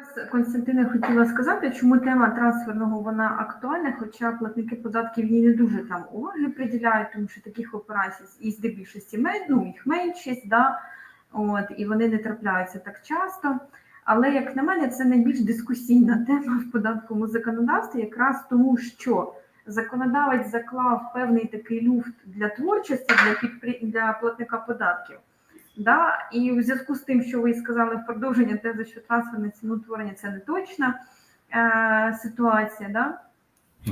Якраз, Константине хотіла сказати, чому тема трансферного вона актуальна, хоча платники податків їй не дуже там уваги приділяють, тому що таких операцій і здебільшості ну, їх меншість, да, от, і вони не трапляються так часто. Але як на мене, це найбільш дискусійна тема в податковому законодавстві, якраз тому, що законодавець заклав певний такий люфт для творчості для підпри... для платника податків. Да? І в зв'язку з тим, що ви сказали в продовження тези, що трансферне ціноутворення це не точна е, ситуація. Да?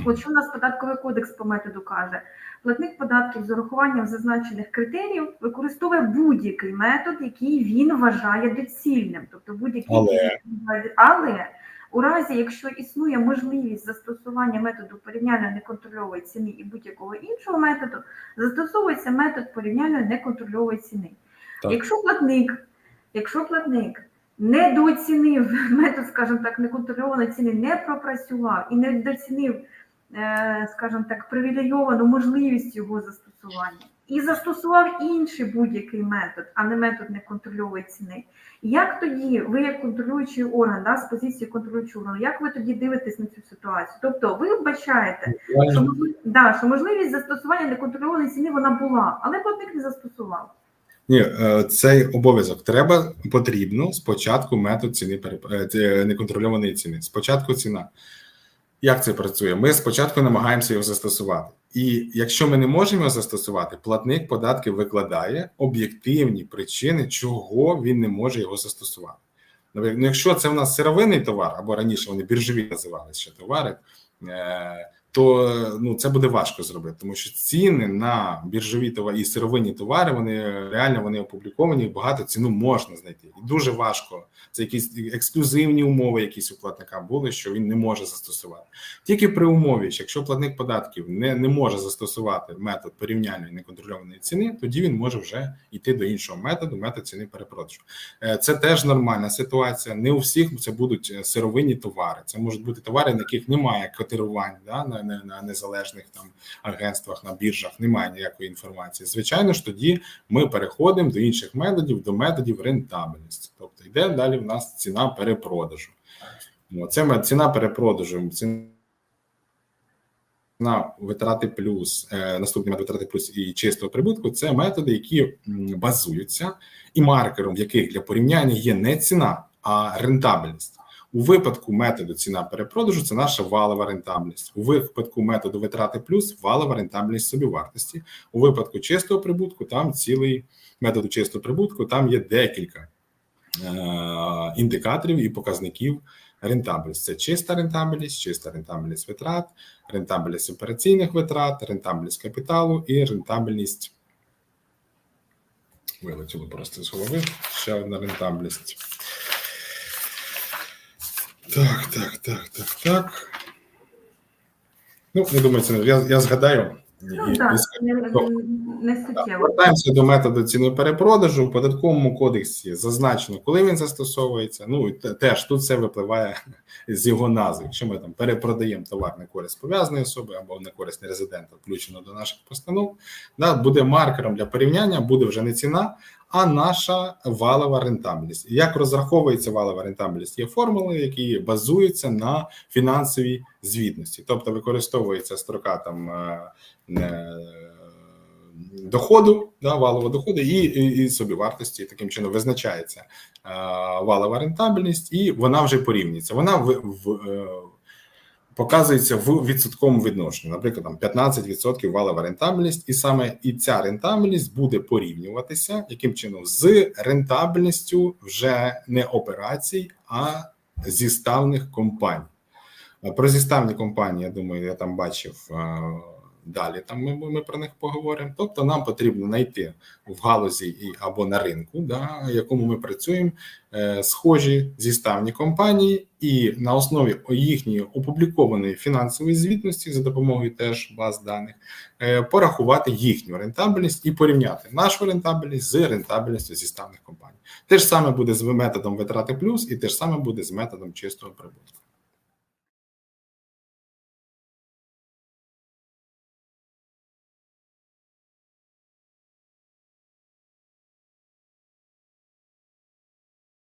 От що у нас податковий кодекс по методу каже? Платник податків з урахуванням зазначених критеріїв використовує будь-який метод, який він вважає доцільним. Тобто будь-який Але. але у разі, якщо існує можливість застосування методу порівняльно неконтрольової ціни і будь-якого іншого методу, застосовується метод порівняльно неконтрольової ціни. Так. Якщо платник, якщо платник недооцінив метод, скажімо так, неконтрольованої ціни, не пропрацював і не доцінив, е, скажімо так, привілейовану можливість його застосування, і застосував інший будь-який метод, а не метод неконтрольованої ціни. Як тоді ви, як контролюючий орган, да, з позиції контролюючого органу, як ви тоді дивитесь на цю ситуацію? Тобто ви вбачаєте, що, да, що можливість застосування неконтрольованої ціни вона була, але платник не застосував. Ні, е, цей обов'язок треба потрібно спочатку метод ціни переп- е, неконтрольованої ціни. Спочатку ціна. Як це працює? Ми спочатку намагаємося його застосувати. І якщо ми не можемо його застосувати, платник податків викладає об'єктивні причини, чого він не може його застосувати. Наприклад, ну, якщо це в нас сировинний товар, або раніше вони біржові називалися ще товари, е, то ну це буде важко зробити, тому що ціни на біржові товари і сировинні товари вони реально вони опубліковані. Багато ціну можна знайти, і дуже важко. Це якісь ексклюзивні умови, якісь у платника були, що він не може застосувати. Тільки при умові, що якщо платник податків не, не може застосувати метод порівняльної неконтрольованої ціни, тоді він може вже йти до іншого методу, метод ціни перепродажу. Е, Це теж нормальна ситуація. Не у всіх це будуть е, сировинні товари. Це можуть бути товари, на яких немає котирувань, да, на, на, на незалежних там агентствах, на біржах, немає ніякої інформації. Звичайно ж, тоді ми переходимо до інших методів, до методів рентабельності. Тобто йде далі в нас ціна перепродажу. Ну, Це ціна перепродажу, ціна витрати плюс, е, наступний метод витрати плюс і чистого прибутку це методи, які базуються, і маркером яких для порівняння є не ціна, а рентабельність. У випадку методу ціна перепродажу це наша валова рентабельність. У випадку методу витрати плюс валова рентабельність собівартості. У випадку чистого прибутку там цілий методу чистого прибутку, там є декілька е, індикаторів і показників рентабельності. Це чиста рентабельність, чиста рентабельність витрат, рентабельність операційних витрат, рентабельність капіталу і рентабельність. Вилетіло просто з голови. Ще одна рентабельність. Так, так, так, так, так. Ну, я думаю, це не- я, я згадаю. Ну і- так, і не, не суттєво. Повертаємося до методу ціноперепродажу. У податковому кодексі зазначено, коли він застосовується. Ну і теж тут все випливає з його назви. Якщо ми там перепродаємо товар на користь пов'язаної особи або на користь нерезидента, включено до наших постанов, да, буде маркером для порівняння, буде вже не ціна, а наша валова рентабельність. Як розраховується валова рентабельність? Є формули, які базуються на фінансовій звітності, тобто використовується строка там. е, доходу, да, валового доходу і, і, і собівартості. Таким чином визначається е, валова рентабельність, і вона вже порівнюється. Вона в, в, е, показується в відсотковому відношенні. Наприклад, там 15% валова рентабельність, і саме і ця рентабельність буде порівнюватися яким чином з рентабельністю вже не операцій, а зіставних компаній. Е, Про зіставні компанії, я думаю, я там бачив. Далі там ми, ми про них поговоримо. Тобто, нам потрібно знайти в галузі і або на ринку, да, якому ми працюємо, е, схожі зіставні компанії, і на основі їхньої опублікованої фінансової звітності за допомогою теж баз даних е, порахувати їхню рентабельність і порівняти нашу рентабельність з рентабельністю зіставних компаній. Те ж саме буде з методом витрати плюс, і те ж саме буде з методом чистого прибутку.